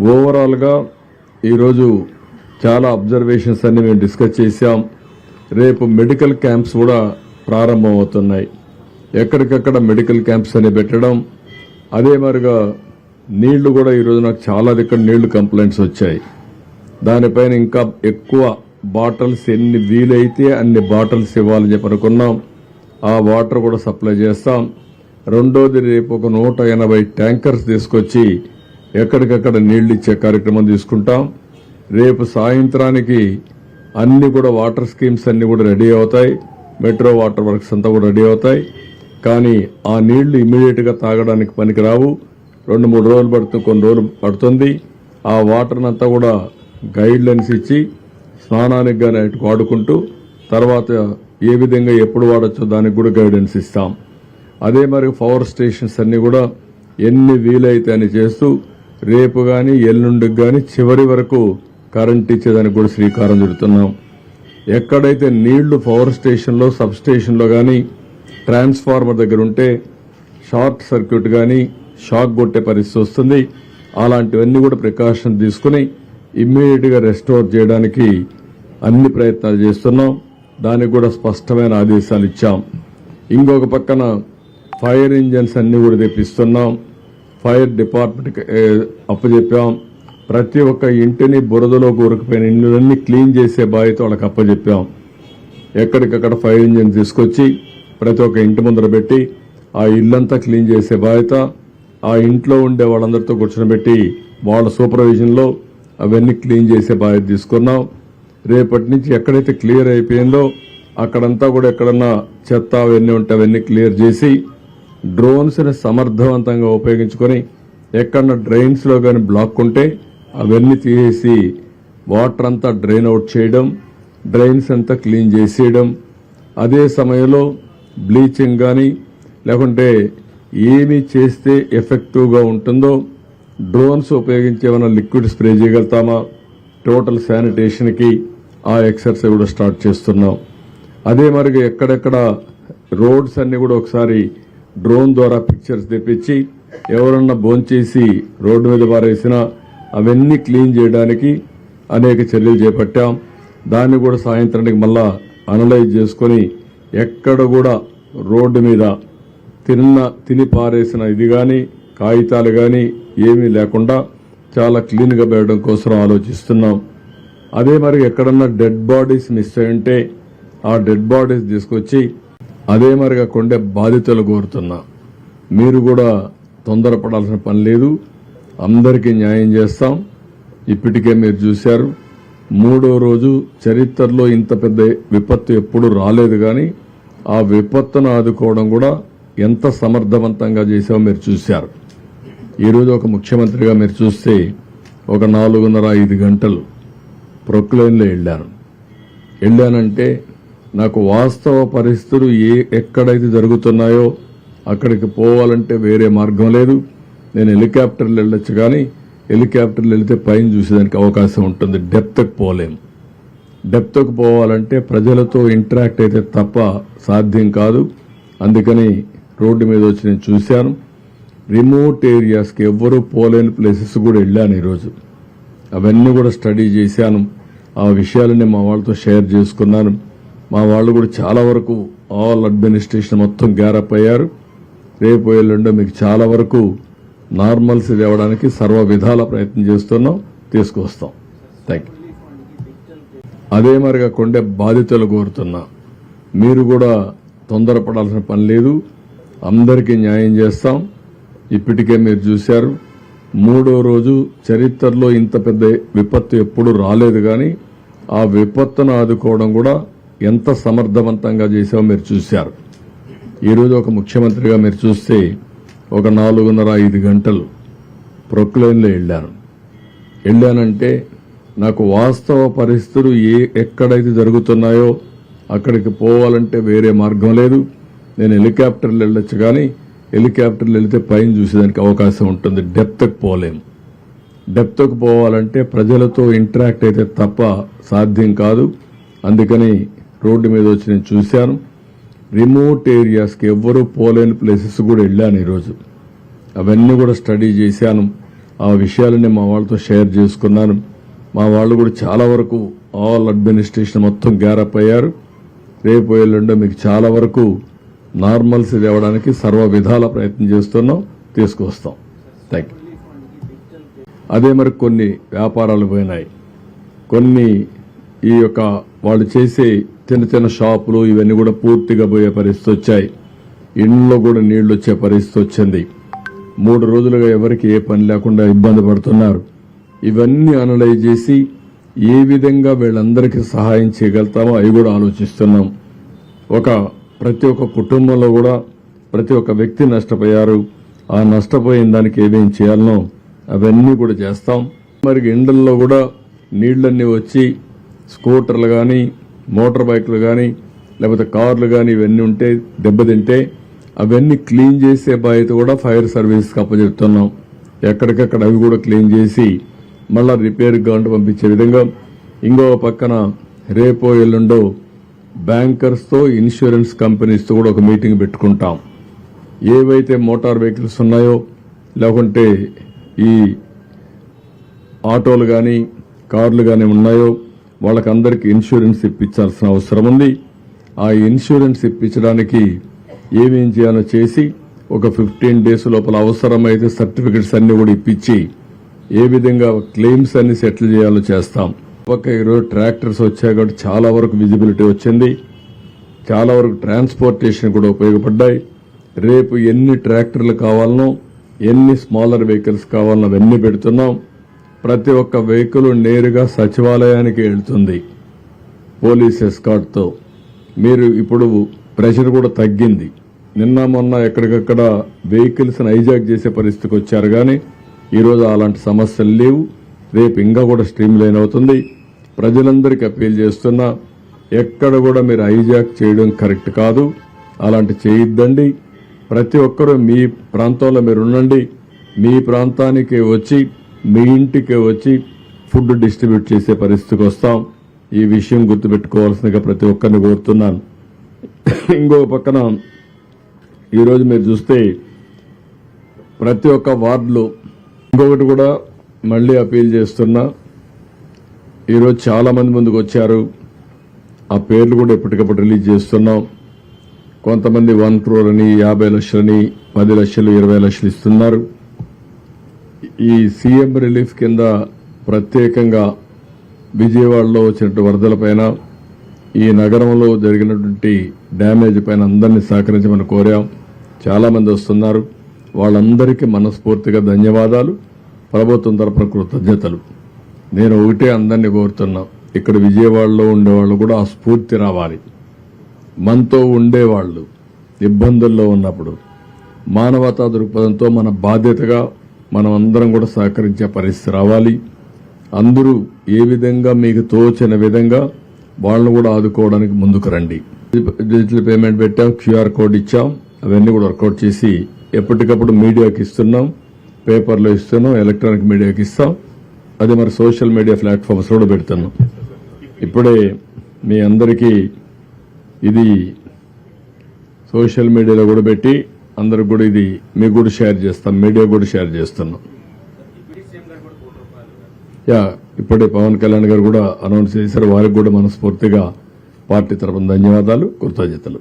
ఓవరాల్గా ఈరోజు చాలా అబ్జర్వేషన్స్ అన్ని మేము డిస్కస్ చేశాం. రేపు మెడికల్ క్యాంప్స్ కూడా ప్రారంభమవుతున్నాయి. ఎక్కడికక్కడ మెడికల్ క్యాంప్స్ అని పెట్టడం అదే మరిగా నీళ్ళు కూడా ఈరోజు నాకు చాలా దగ్గర నీళ్ళు కంప్లైంట్స్ వచ్చాయి. దానిపైన ఇంకా ఎక్కువ బాటిల్స్ ఎన్ని వీలైతే అన్ని బాటిల్స్ ఇవ్వాలని చెప్పి అనుకున్నాం. ఆ వాటర్ కూడా సప్లై చేస్తాం. రెండోది రేపు ఒక నూట ఎనభై ట్యాంకర్స్ తీసుకొచ్చి ఎక్కడికక్కడ నీళ్ళు ఇచ్చే కార్యక్రమం తీసుకుంటాం. రేపు సాయంత్రానికి అన్ని కూడా వాటర్ స్కీమ్స్ అన్ని కూడా రెడీ అవుతాయి. మెట్రో వాటర్ వర్క్స్ అంతా కూడా రెడీ అవుతాయి. కానీ ఆ నీళ్ళు ఇమీడియట్గా తాగడానికి పనికిరావు రెండు మూడు రోజులు పడుతుంది కొన్ని రోజులు పడుతుంది. ఆ వాటర్ని అంతా కూడా గైడ్ లైన్స్ ఇచ్చి స్నానానికి కానీ వాడుకుంటూ తర్వాత ఏ విధంగా ఎప్పుడు వాడచ్చో దానికి కూడా గైడెన్స్ ఇస్తాం. అదే మరి పవర్ స్టేషన్స్ అన్నీ కూడా ఎన్ని వీలైతే అని చేస్తూ రేపు గాని ఎల్లుండికి గాని చివరి వరకు కరెంట్ ఇచ్చేదానికి కూడా శ్రీకారం చుడుతున్నాం. ఎక్కడైతే నీళ్ళు పవర్ స్టేషన్లో సబ్ స్టేషన్లో కానీ ట్రాన్స్ఫార్మర్ దగ్గర ఉంటే షార్ట్ సర్క్యూట్ కానీ షాక్ కొట్టే పరిస్థితి వస్తుంది. అలాంటివన్నీ కూడా ప్రికాషన్ తీసుకుని ఇమ్మీడియట్గా రెస్టోర్ చేయడానికి అన్ని ప్రయత్నాలు చేస్తున్నాం. దానికి కూడా స్పష్టమైన ఆదేశాలు ఇచ్చాం. ఇంకొక పక్కన ఫైర్ ఇంజన్స్ అన్నీ కూడా తెప్పిస్తున్నాం. ఫైర్ డిపార్ట్మెంట్ అప్పచెప్పాం ప్రతి ఒక్క ఇంటిని బురదలో కూరుకుపోయిన ఇళ్ళన్నీ క్లీన్ చేసే బాధ్యత వాళ్ళకి అప్పచెప్పాం ఎక్కడికక్కడ ఫైర్ ఇంజిన్ తీసుకొచ్చి ప్రతి ఒక్క ఇంటి ముందర పెట్టి ఆ ఇల్లంతా క్లీన్ చేసే బాధ్యత ఆ ఇంట్లో ఉండే వాళ్ళందరితో కూర్చొని వాళ్ళ సూపర్విజన్లో అవన్నీ క్లీన్ చేసే బాధ్యత తీసుకున్నాం. రేపటి నుంచి ఎక్కడైతే క్లియర్ అయిపోయిందో అక్కడంతా కూడా ఎక్కడన్నా చెత్త అవన్నీ ఉంటే అవన్నీ క్లియర్ చేసి డ్రోన్స్ని సమర్థవంతంగా ఉపయోగించుకొని ఎక్కడన్నా డ్రైన్స్లో కానీ బ్లాక్ ఉంటే అవన్నీ తీసేసి వాటర్ అంతా డ్రైన్ అవుట్ చేయడం డ్రైన్స్ అంతా క్లీన్ చేసేయడం. అదే సమయంలో బ్లీచింగ్ కానీ లేకుంటే ఏమి చేస్తే ఎఫెక్టివ్గా ఉంటుందో డ్రోన్స్ ఉపయోగించి ఏమైనా లిక్విడ్ స్ప్రే చేయగలుగుతామా? టోటల్ శానిటేషన్కి ఆ ఎక్సర్సైజ్ కూడా స్టార్ట్ చేస్తున్నాం. అదే మరిగా ఎక్కడెక్కడ రోడ్స్ అన్నీ కూడా ఒకసారి డ్రోన్ ద్వారా పిక్చర్స్ తెప్పించి ఎవరన్నా భోంచేసి రోడ్డు మీద పారేసినా అవన్నీ క్లీన్ చేయడానికి అనేక చర్యలు చేపట్టాం. దాన్ని కూడా సాయంత్రానికి మళ్ళా అనలైజ్ చేసుకొని ఎక్కడ కూడా రోడ్డు మీద తిన్న తిని పారేసిన ఇది కానీ కాగితాలు కానీ ఏమీ లేకుండా చాలా క్లీన్గా పెట్టడం కోసం ఆలోచిస్తున్నాం. అదే మరి ఎక్కడన్నా డెడ్ బాడీస్ మిస్ అయి ఉంటే ఆ డెడ్ బాడీస్ తీసుకొచ్చి అదే మరిగా కొండే బాధితులు కోరుతున్నా. మీరు కూడా తొందరపడాల్సిన పని లేదు. అందరికీ న్యాయం చేస్తాం. ఇప్పటికే మీరు చూశారు. మూడో రోజు చరిత్రలో ఇంత పెద్ద విపత్తు ఎప్పుడు రాలేదు కానీ ఆ విపత్తును ఆదుకోవడం కూడా ఎంత సమర్థవంతంగా చేసామో మీరు చూశారు. ఈరోజు ఒక ముఖ్యమంత్రిగా మీరు చూస్తే ఒక నాలుగున్నర ఐదు గంటలు ప్రొక్లైన్లో వెళ్ళాను వెళ్ళానంటే నాకు వాస్తవ పరిస్థితులు ఏ ఎక్కడైతే జరుగుతున్నాయో అక్కడికి పోవాలంటే వేరే మార్గం లేదు. నేను హెలికాప్టర్లు వెళ్ళొచ్చు కానీ హెలికాప్టర్లు వెళితే పైన చూసేదానికి అవకాశం ఉంటుంది. డెప్త్కి పోలేం. డెప్త్కి పోవాలంటే ప్రజలతో ఇంటరాక్ట్ అయితే తప్ప సాధ్యం కాదు. అందుకని రోడ్డు మీద వచ్చి నేను చూశాను. రిమోట్ ఏరియాస్కి ఎవ్వరూ పోలేని ప్లేసెస్ కూడా వెళ్ళాను ఈరోజు. అవన్నీ కూడా స్టడీ చేశాను. ఆ విషయాలని మా వాళ్ళతో షేర్ చేసుకున్నాను. మా వాళ్ళు కూడా చాలా వరకు ఆల్ అడ్మినిస్ట్రేషన్ మొత్తం గ్యారప్ అయ్యారు. రేపు ఎల్లుండో మీకు చాలా వరకు నార్మల్స్ తేవడానికి సర్వ విధాల ప్రయత్నం చేస్తున్నాం. తీసుకొస్తాం థ్యాంక్ యూ అదే మరిగా కొండే బాధితులు కోరుతున్నా. మీరు కూడా తొందరపడాల్సిన పని లేదు. అందరికీ న్యాయం చేస్తాం. ఇప్పటికే మీరు చూశారు. మూడో రోజు చరిత్రలో ఇంత పెద్ద విపత్తు ఎప్పుడు రాలేదు కానీ ఆ విపత్తును ఆదుకోవడం కూడా ఎంత సమర్థవంతంగా చేసావో మీరు చూశారు. ఈరోజు ఒక ముఖ్యమంత్రిగా మీరు చూస్తే ఒక నాలుగున్నర ఐదు గంటలు ప్రొక్లైన్లో వెళ్ళాను. వెళ్ళానంటే నాకు వాస్తవ పరిస్థితులు ఏ ఎక్కడైతే జరుగుతున్నాయో అక్కడికి పోవాలంటే వేరే మార్గం లేదు. నేను హెలికాప్టర్లు వెళ్ళొచ్చు కానీ హెలికాప్టర్లు వెళితే పైన చూసేదానికి అవకాశం ఉంటుంది. డెప్త్కి పోలేం డెప్త్కి పోవాలంటే ప్రజలతో ఇంటరాక్ట్ అయితే తప్ప సాధ్యం కాదు. అందుకని రోడ్డు మీద వచ్చి నేను చూశాను. రిమోట్ ఏరియాస్కి ఎవ్వరూ పోలేని ప్లేసెస్ కూడా వెళ్ళాను ఈరోజు. అవన్నీ కూడా స్టడీ చేశాను. ఆ విషయాలని మా వాళ్ళతో షేర్ చేసుకున్నాను. మా వాళ్ళు కూడా చాలా వరకు ఆల్ అడ్మినిస్ట్రేషన్ మొత్తం గ్యారప్ అయ్యారు. రేపు ఎల్లుండో మీకు చాలా వరకు నార్మల్సీ తేవడానికి సర్వ విధాల ప్రయత్నం చేస్తున్నాం తీసుకొస్తాం థ్యాంక్ యూ అదే మరి కొన్ని వ్యాపారాలు పోయినాయి. కొన్ని ఈ యొక్క వాళ్ళు చేసే చిన్న చిన్న షాపులు ఇవన్నీ కూడా పూర్తిగా పోయే పరిస్థితి వచ్చాయి. ఇండ్లో కూడా నీళ్ళు వచ్చే పరిస్థితి వచ్చింది. మూడు రోజులుగా ఎవరికి ఏ పని లేకుండా ఇబ్బంది పడుతున్నారు. ఇవన్నీ అనలైజ్ చేసి ఏ విధంగా వీళ్ళందరికీ సహాయం చేయగలుగుతామో అవి కూడా ఆలోచిస్తున్నాం. ఒక ప్రతి ఒక్క కుటుంబంలో కూడా ప్రతి ఒక్క వ్యక్తి నష్టపోయారు. ఆ నష్టపోయిన దానికి ఏమేం చేయాలనో అవన్నీ కూడా చేస్తాం. మరి ఇండ్లలో కూడా నీళ్ళన్నీ వచ్చి స్కూటర్లు కానీ మోటార్ బైక్లు కానీ లేకపోతే కార్లు కానీ ఇవన్నీ ఉంటే దెబ్బతింటే అవన్నీ క్లీన్ చేసే బాధ్యత కూడా ఫైర్ సర్వీస్కి అప్పచెప్తున్నాం ఎక్కడికక్కడ అవి కూడా క్లీన్ చేసి మళ్ళీ రిపేర్ గవర్నమెంట్ పంపించే విధంగా ఇంకో పక్కన రేపో ఎల్లుండో బ్యాంకర్స్తో ఇన్సూరెన్స్ కంపెనీస్తో కూడా ఒక మీటింగ్ పెట్టుకుంటాం. ఏవైతే మోటార్ వెహికల్స్ ఉన్నాయో లేకుంటే ఈ ఆటోలు కానీ కార్లు కానీ ఉన్నాయో వాళ్ళకందరికీ ఇన్సూరెన్స్ ఇప్పించాల్సిన అవసరం ఉంది. ఆ ఇన్సూరెన్స్ ఇప్పించడానికి ఏమేం చేయాలో చేసి ఒక ఫిఫ్టీన్ డేస్ లోపల అవసరమైతే సర్టిఫికెట్స్ అన్ని కూడా ఇప్పించి ఏ విధంగా క్లెయిమ్స్ అన్ని సెటిల్ చేయాలో చేస్తాం. ఒక ఈరోజు ట్రాక్టర్స్ వచ్చాయి కాబట్టి చాలా వరకు విజిబిలిటీ వచ్చింది. చాలా వరకు ట్రాన్స్పోర్టేషన్ కూడా ఉపయోగపడ్డాయి. రేపు ఎన్ని ట్రాక్టర్లు కావాలనో ఎన్ని స్మాలర్ వెహికల్స్ కావాలనో అవన్నీ పెడుతున్నాం. ప్రతి ఒక్క వెహికల్ నేరుగా సచివాలయానికి వెళ్తుంది. పోలీస్ ఎస్కాట్తో మీరు ఇప్పుడు ప్రెషర్ కూడా తగ్గింది. నిన్న మొన్న ఎక్కడికక్కడ వెహికల్స్ని హైజాక్ చేసే పరిస్థితికి వచ్చారు కానీ ఈరోజు అలాంటి సమస్యలు లేవు. రేపు ఇంకా కూడా స్ట్రీమ్ లైన్ అవుతుంది. ప్రజలందరికీ అప్పీల్ చేస్తున్నా ఎక్కడ కూడా మీరు హైజాక్ చేయడం కరెక్ట్ కాదు. అలాంటి చేయొద్దండి. ప్రతి ఒక్కరూ మీ ప్రాంతంలో మీరు ఉండండి. మీ ప్రాంతానికి వచ్చి మీ ఇంటికి వచ్చి ఫుడ్ డిస్ట్రిబ్యూట్ చేసే పరిస్థితికి వస్తాం. ఈ విషయం గుర్తుపెట్టుకోవాల్సిందిగా ప్రతి ఒక్కరిని కోరుతున్నాను. ఇంకో పక్కన ఈరోజు మీరు చూస్తే ప్రతి ఒక్క వార్డులో ఇంకొకటి కూడా మళ్ళీ అపీల్ చేస్తున్నా. ఈరోజు చాలా మంది ముందుకు వచ్చారు. ఆ పేర్లు కూడా ఎప్పటికప్పుడు రిలీజ్ చేస్తున్నాం. కొంతమంది వన్ క్రోర్ అని యాభై లక్షలని పది లక్షలు ఇరవై లక్షలు ఇస్తున్నారు. ఈ సీఎం రిలీఫ్ కింద ప్రత్యేకంగా విజయవాడలో వచ్చినట్టు వరదలపైన ఈ నగరంలో జరిగినటువంటి డ్యామేజ్ పైన అందరినీ సహకరించమని కోరాం. చాలామంది వస్తున్నారు. వాళ్ళందరికీ మనస్ఫూర్తిగా ధన్యవాదాలు. ప్రభుత్వం తరపున కృతజ్ఞతలు. నేను ఒకటే అందరినీ కోరుతున్నా. ఇక్కడ విజయవాడలో ఉండేవాళ్ళు కూడా ఆ స్ఫూర్తి రావాలి. మనతో ఉండేవాళ్ళు ఇబ్బందుల్లో ఉన్నప్పుడు మానవతా దృక్పథంతో మన బాధ్యతగా మనం అందరం కూడా సహకరించే పరిస్థితి రావాలి. అందరూ ఏ విధంగా మీకు తోచిన విధంగా వాళ్ళను కూడా ఆదుకోవడానికి ముందుకు రండి. డిజిటల్ పేమెంట్ పెట్టాం క్యూఆర్ కోడ్ ఇచ్చాం అవన్నీ కూడా వర్కౌట్ చేసి ఎప్పటికప్పుడు మీడియాకి ఇస్తున్నాం పేపర్లో ఇస్తున్నాం ఎలక్ట్రానిక్ మీడియాకి ఇస్తాం. అది మరి సోషల్ మీడియా ప్లాట్ఫామ్స్ కూడా పెడుతున్నాం. ఇప్పుడే మీ అందరికీ ఇది సోషల్ మీడియాలో కూడా పెట్టి అందరికి కూడా ఇది మీకు కూడా షేర్ చేస్తాం మీడియా కూడా షేర్ చేస్తున్నాం యా ఇప్పుడే పవన్ కళ్యాణ్ గారు కూడా అనౌన్స్ చేశారు వారికి కూడా మనస్ఫూర్తిగా పార్టీ తరపున ధన్యవాదాలు కృతజ్ఞతలు.